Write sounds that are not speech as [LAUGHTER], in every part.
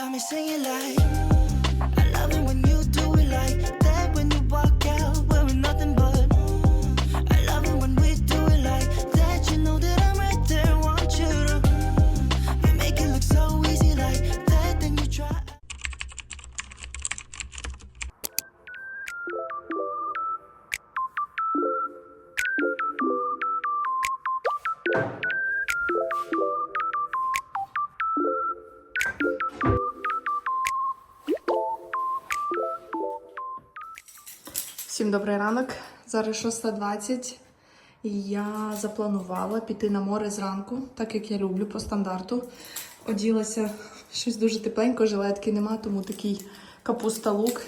got me singing like I love it when you do it like that Добрий ранок. Зараз 6.20. І я запланувала піти на море зранку, так як я люблю по стандарту. Оділася щось дуже тепленько, жилетки нема, тому такий капуста лук.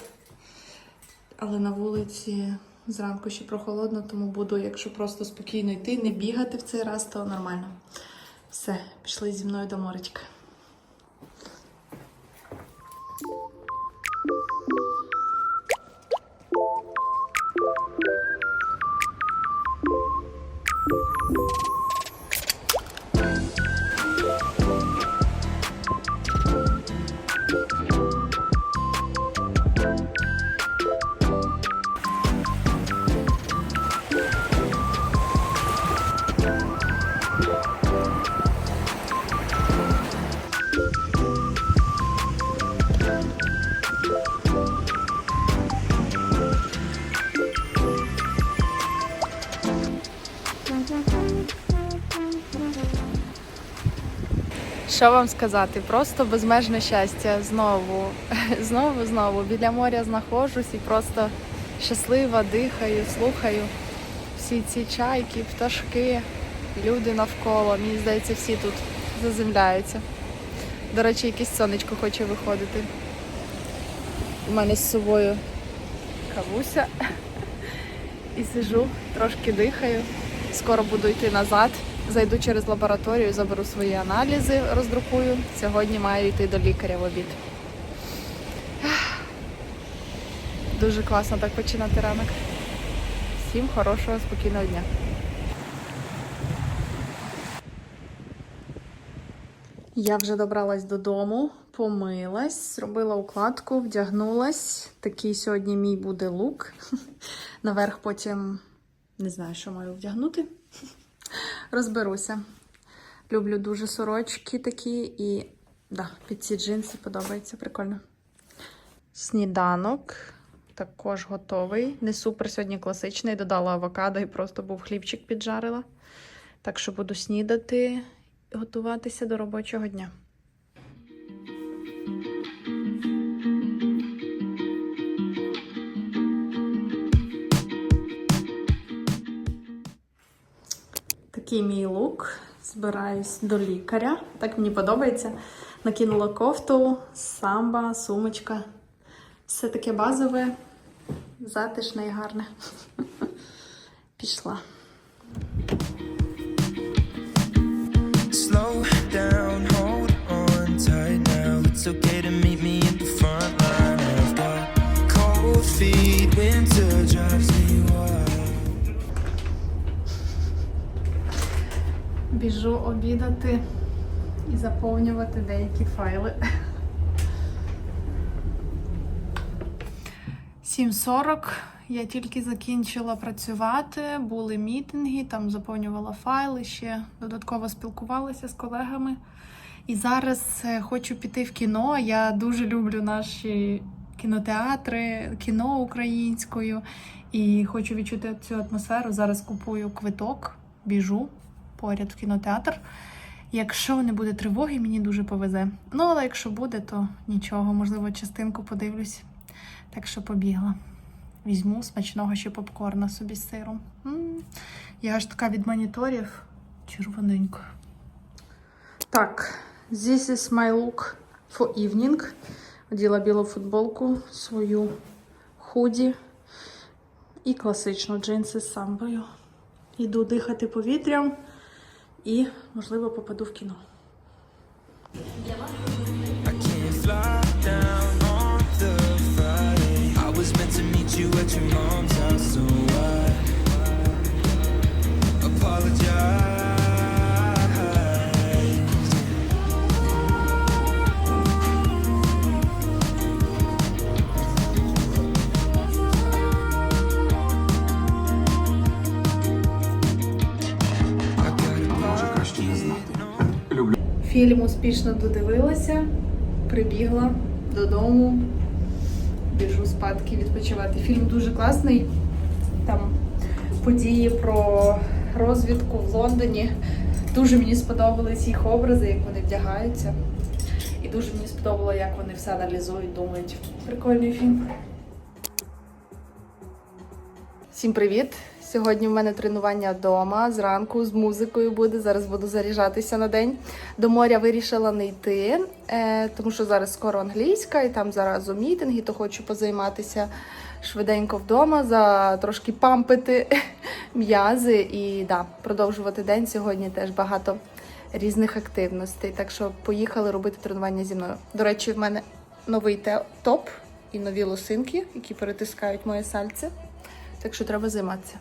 Але на вулиці зранку ще прохолодно, тому буду, якщо просто спокійно йти, не бігати в цей раз, то нормально. Все, пішли зі мною до моречка. Що вам сказати? Просто безмежне щастя. Знову, [LAUGHS] знову, знову біля моря знаходжусь і просто щаслива, дихаю, слухаю всі ці чайки, пташки, люди навколо. Мені здається, всі тут заземляються. До речі, якесь сонечко хоче виходити. У мене з собою кавуся. [LAUGHS] І сижу, трошки дихаю. Скоро буду йти назад. Зайду через лабораторію, заберу свої аналізи, роздрукую. Сьогодні маю йти до лікаря в обід. Дуже класно так починати ранок. Всім хорошого, спокійного дня. Я вже добралась додому, помилась, зробила укладку, вдягнулась. Такий сьогодні мій буде лук. [LAUGHS] Наверх потім не знаю, що маю вдягнути. Розберуся. Люблю дуже сорочки такі і да, під ці джинси подобається, прикольно. Сніданок також готовий. Не супер сьогодні класичний. Додала авокадо і просто був хлібчик піджарила. Так що буду снідати і готуватися до робочого дня. Такий мій лук. Збираюсь до лікаря. Так мені подобається. Накинула кофту, самба, сумочка. Все таке базове, затишне і гарне. [LAUGHS] Пішла. Slow down, hold on tight now. It's okay Біжу обідати і заповнювати деякі файли. 7.40. Я тільки закінчила працювати, були мітинги, там заповнювала файли, ще додатково спілкувалася з колегами. І зараз е, хочу піти в кіно. Я дуже люблю наші кінотеатри, кіно українською. І хочу відчути цю атмосферу. Зараз купую квиток, біжу поряд в кінотеатр. Якщо не буде тривоги, мені дуже повезе. Ну, але якщо буде, то нічого, можливо, частинку подивлюсь. Так що побігла. Візьму смачного ще попкорна собі з сиром. Я аж така від моніторів червоненька. Так, this is my look for evening. Оділа білу футболку, свою худі і класичну джинси з самбою. Іду дихати повітрям і, можливо, попаду в кіно. I was meant to meet you at your mom's Фільм успішно додивилася, прибігла додому, біжу спадки відпочивати. Фільм дуже класний. Там події про розвідку в Лондоні. Дуже мені сподобались їх образи, як вони вдягаються. І дуже мені сподобало, як вони все аналізують, думають. Прикольний фільм. Всім привіт! Сьогодні в мене тренування вдома. Зранку з музикою буде. Зараз буду заряджатися на день. До моря вирішила не йти, е, тому що зараз скоро англійська, і там зараз у мітинги, то хочу позайматися швиденько вдома, за трошки пампити [LAUGHS] м'язи і да, продовжувати день. Сьогодні теж багато різних активностей. Так що поїхали робити тренування зі мною. До речі, в мене новий топ і нові лосинки, які перетискають моє сальце. Так що треба займатися.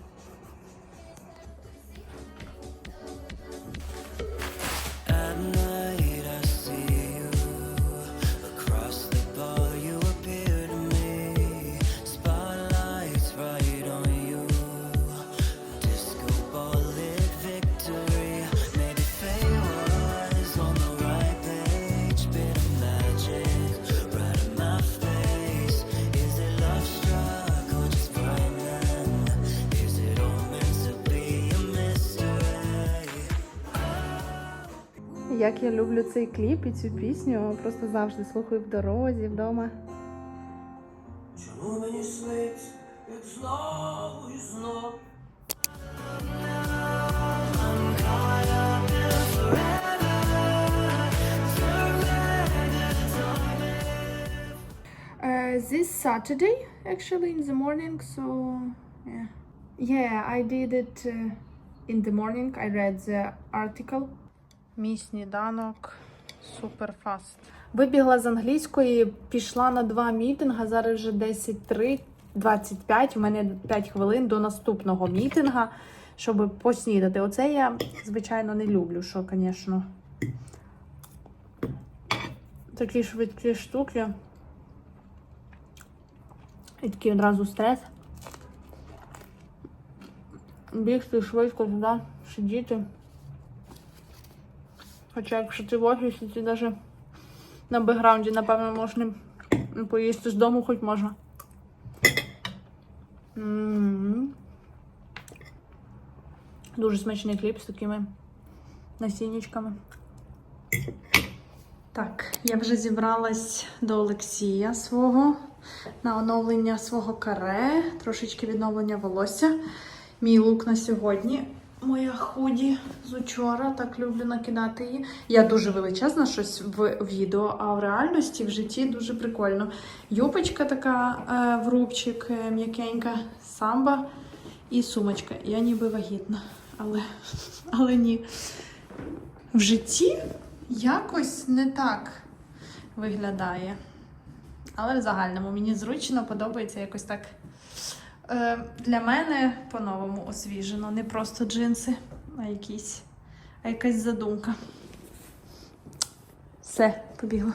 Як я люблю цей кліп і цю пісню, просто завжди слухаю в дорозі, вдома. Чому мені сниться, як знову і знов? Uh, this Saturday, actually, in the morning. So, yeah, yeah, I did it uh, in the morning. I read the article. Мій сніданок супер фаст. Вибігла з англійської, пішла на два мітинга. Зараз вже 10.3, 25. У мене 5 хвилин до наступного мітинга, щоб поснідати. Оце я, звичайно, не люблю, що, звісно. Такі швидкі штуки. І такий одразу стрес. Бігти швидко туди, сидіти. Хоча якщо ти в офісі, ти навіть на бекграунді, напевно, можна поїсти з дому, хоч можна. М. Дуже смачний хліб з такими насіннячками. Так, я вже зібралась до Олексія свого на оновлення свого каре, трошечки відновлення волосся. Мій лук на сьогодні. Моя худі з учора, так люблю накидати її. Я дуже величезна щось в відео, а в реальності в житті дуже прикольно. Юбочка така е, в рубчик, е, м'якенька, самба і сумочка. Я ніби вагітна, але, [LAUGHS] але ні. В житті якось не так виглядає. Але в загальному мені зручно, подобається якось так. Е, для мене по-новому освіжено. Не просто джинси, а якісь, а якась задумка. Все, побігла.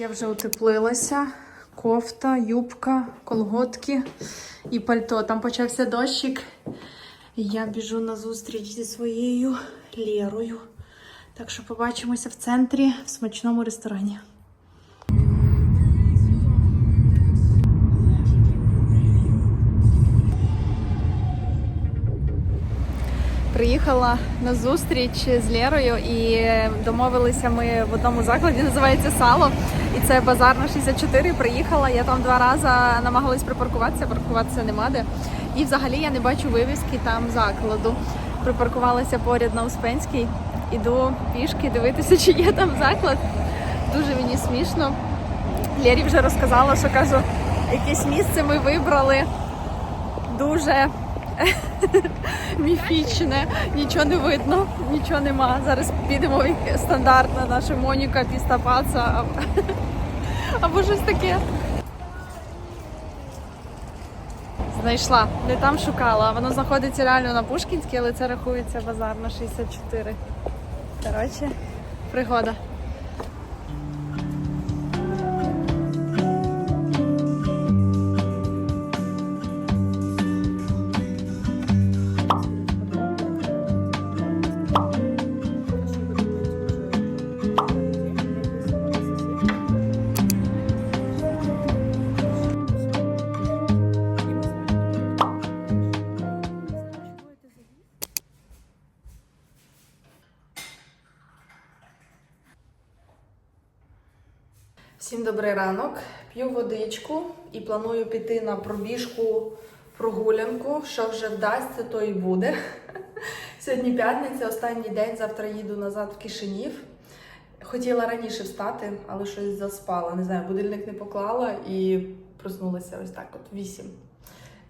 Я вже утеплилася. Кофта, юбка, колготки і пальто. Там почався дощик. Я біжу на зустріч зі своєю Лєрою. Так що побачимося в центрі в смачному ресторані. Приїхала на зустріч з Лєрою і домовилися ми в одному закладі, називається Сало. І це базар на 64. Приїхала. Я там два рази намагалась припаркуватися, паркуватися нема де. І взагалі я не бачу вивіски там закладу. Припаркувалася поряд на Успенській. Іду пішки дивитися, чи є там заклад. Дуже мені смішно. Лєрі вже розказала, що кажу, якесь місце ми вибрали дуже [LAUGHS] міфічне, нічого не видно, нічого нема. Зараз підемо в яке- стандартна наша Моніка Пістапаца [LAUGHS] або щось таке. Знайшла, не там шукала. Воно знаходиться реально на Пушкінській, але це рахується базар на 64. Коротше, пригода. Добрий ранок. П'ю водичку і планую піти на пробіжку прогулянку. Що вже вдасться, то і буде. [LAUGHS] Сьогодні п'ятниця, останній день, завтра їду назад в Кишинів. Хотіла раніше встати, але щось заспала. Не знаю, будильник не поклала і проснулася ось так, от вісім.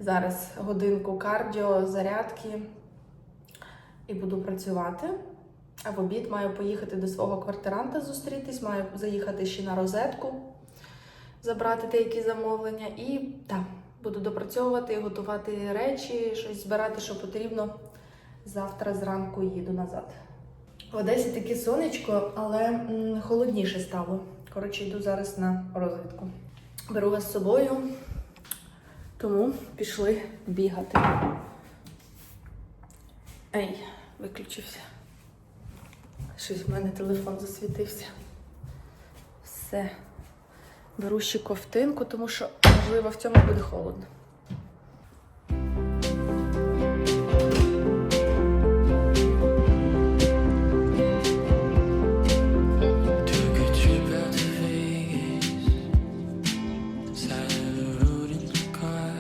Зараз годинку кардіо, зарядки і буду працювати. А в обід маю поїхати до свого квартиранта зустрітись, маю заїхати ще на розетку, забрати деякі замовлення і так, буду допрацьовувати, готувати речі, щось збирати, що потрібно. Завтра зранку їду назад. В Одесі таке сонечко, але холодніше стало. Коротше, йду зараз на розвідку. Беру вас з собою, тому пішли бігати. Ей, виключився. Щось в мене телефон засвітився. Все. Беру ще ковтинку, тому що, можливо, в цьому буде холодно.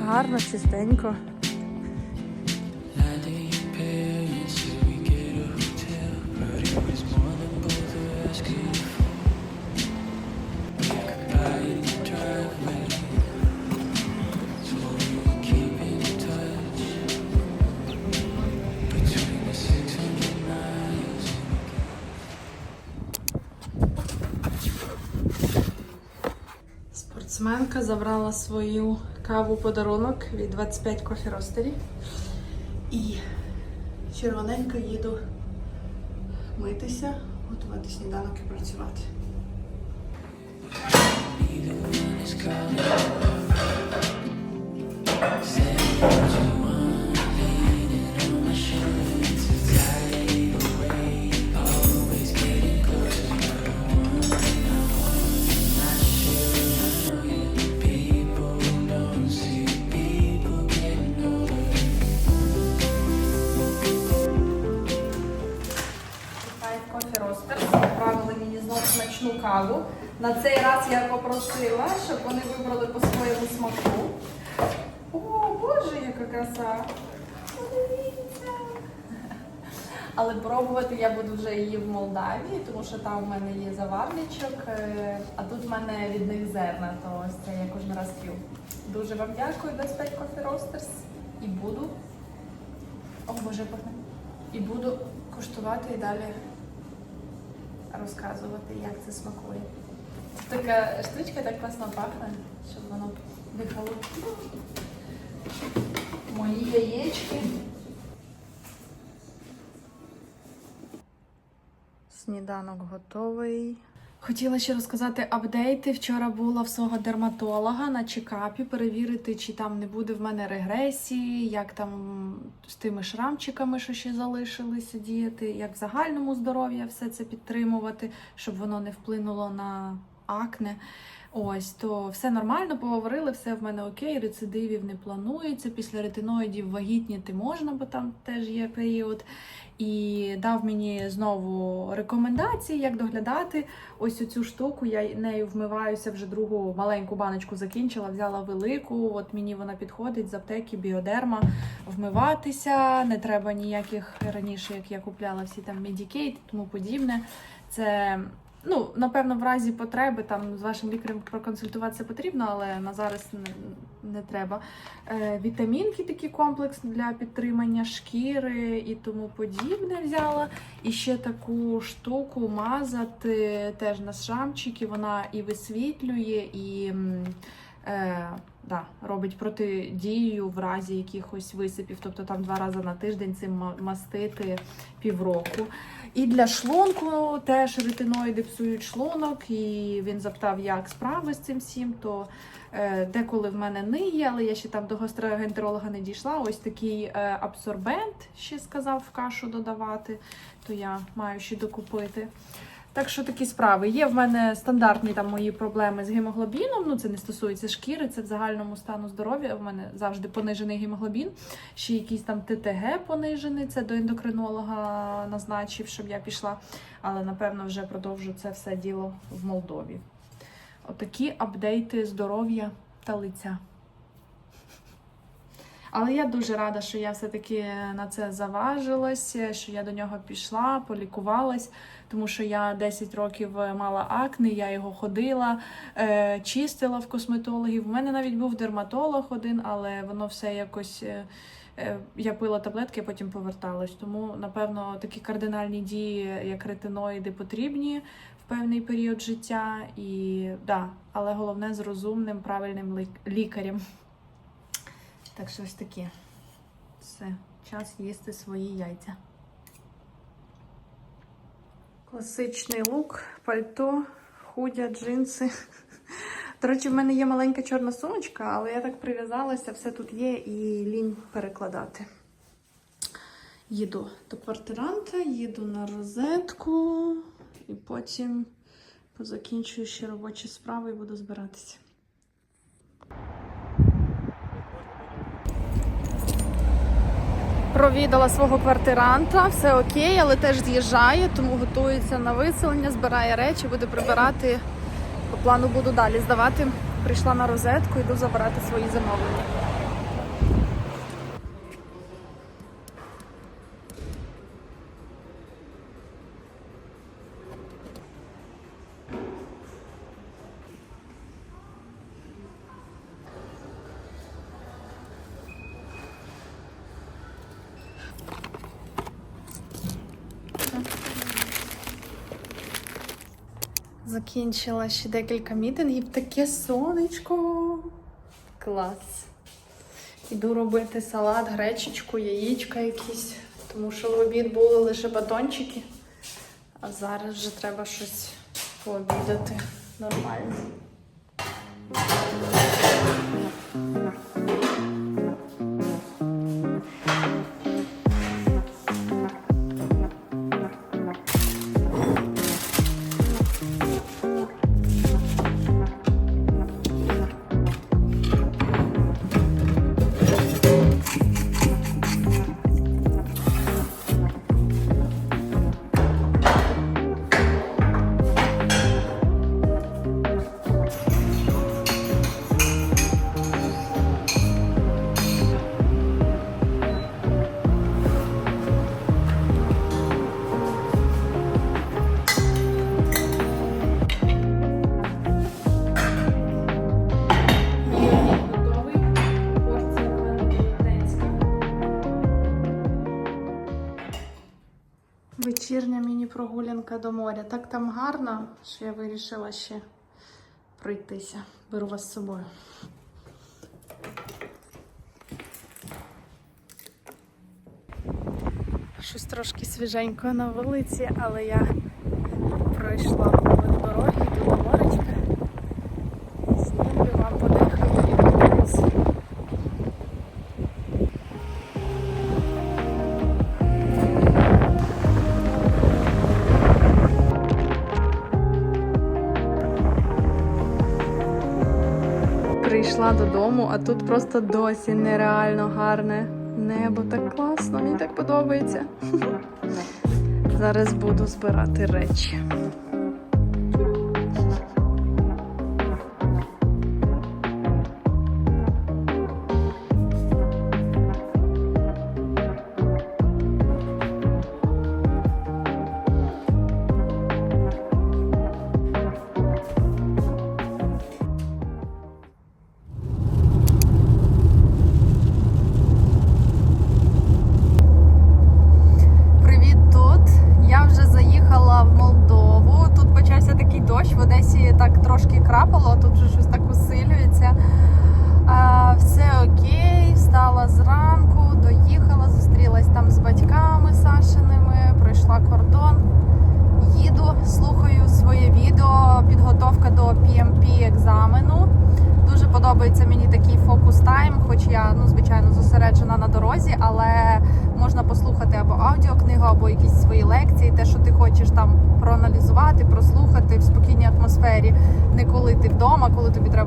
Гарно, a Спортсменка забрала свою каву подарунок від 25 кофі ростері І червоненько їду митися, готувати сніданок і працювати. Каву. На цей раз я попросила, щоб вони вибрали по своєму смаку. О, Боже, яка краса! Але пробувати я буду вже її в Молдавії, тому що там в мене є заварничок, е, а тут в мене від них зерна, то ось це я кожен раз п'ю. Дуже вам дякую, 25 Coffee Roasters. І буду. О, Боже, пахне. І буду куштувати і далі розказувати, як це смакує. Така штучка так класно пахне, щоб воно дихало. Мої яєчки. Сніданок готовий. Хотіла ще розказати апдейти. Вчора була в свого дерматолога на чекапі, перевірити, чи там не буде в мене регресії, як там з тими шрамчиками, що ще залишилися діяти, як в загальному здоров'я все це підтримувати, щоб воно не вплинуло на акне. Ось, то все нормально, поговорили, все в мене окей, рецидивів не планується. Після ретиноїдів вагітніти можна, бо там теж є період. І дав мені знову рекомендації, як доглядати ось цю штуку. Я нею вмиваюся вже другу маленьку баночку закінчила, взяла велику. От мені вона підходить з аптеки Біодерма. Вмиватися, не треба ніяких раніше, як я купляла всі там Medicaid і тому подібне. Це ну, напевно, в разі потреби там з вашим лікарем проконсультуватися потрібно, але на зараз не, не треба. Е, вітамінки, такий комплекс для підтримання шкіри і тому подібне взяла. І ще таку штуку мазати теж на шрамчики. Вона і висвітлює, і е, да, робить протидію в разі якихось висипів. Тобто там два рази на тиждень цим мастити півроку. І для шлунку теж ретиноїди псують шлунок, і він запитав, як справи з цим всім. То е, деколи в мене ниє, але я ще там до гастрогентеролога не дійшла. Ось такий е, абсорбент ще сказав в кашу додавати, то я маю ще докупити. Так що такі справи. Є в мене стандартні там мої проблеми з гемоглобіном. Ну це не стосується шкіри, це в загальному стану здоров'я. У мене завжди понижений гемоглобін. Ще якийсь там ТТГ понижений. Це до ендокринолога назначив, щоб я пішла. Але напевно вже продовжу це все діло в Молдові. Отакі апдейти здоров'я та лиця. Але я дуже рада, що я все-таки на це заважилась, що я до нього пішла, полікувалась, тому що я 10 років мала акне, я його ходила, е, чистила в косметологів. У мене навіть був дерматолог один, але воно все якось. е, е, Я пила таблетки, а потім поверталась. Тому, напевно, такі кардинальні дії, як ретиноїди, потрібні в певний період життя. І да, але головне з розумним, правильним лік- лікарем. Так що ось таке. Все, час їсти свої яйця. Класичний лук, пальто, худя, джинси. До речі, в мене є маленька чорна сумочка, але я так прив'язалася, все тут є і лінь перекладати. Їду до квартиранта, їду на розетку і потім позакінчую ще робочі справи і буду збиратися. Провідала свого квартиранта, все окей, але теж з'їжджає, тому готується на виселення, збирає речі, буде прибирати. По плану буду далі здавати. Прийшла на розетку, йду забирати свої замовлення. Закінчила ще декілька мітингів. Таке сонечко. Клас. Іду робити салат, гречечку, яєчка якісь, тому що в обід були лише батончики, а зараз вже треба щось пообідати нормально. Вечірня міні-прогулянка до моря. Так там гарно, що я вирішила ще пройтися. Беру вас з собою. Щось трошки свіженько на вулиці, але я пройшла по дороги, прийшла додому, а тут просто досі нереально гарне небо. Так класно, мені так подобається. Зараз буду збирати речі.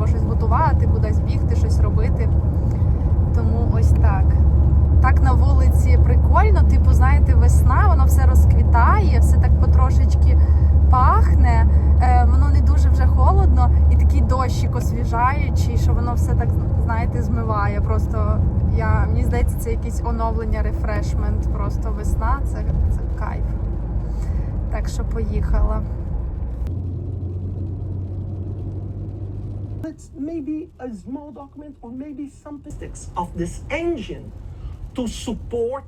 Треба щось готувати, кудись бігти, щось робити. Тому ось так. Так на вулиці прикольно, типу, знаєте, весна, воно все розквітає, все так потрошечки пахне, е, воно не дуже вже холодно, і такий дощик освіжаючий, що воно все так, знаєте, змиває. Просто я, мені здається, це якесь оновлення, рефрешмент. Просто весна, це, це кайф. Так що поїхала. It's maybe a small document or maybe some statistics of this engine to support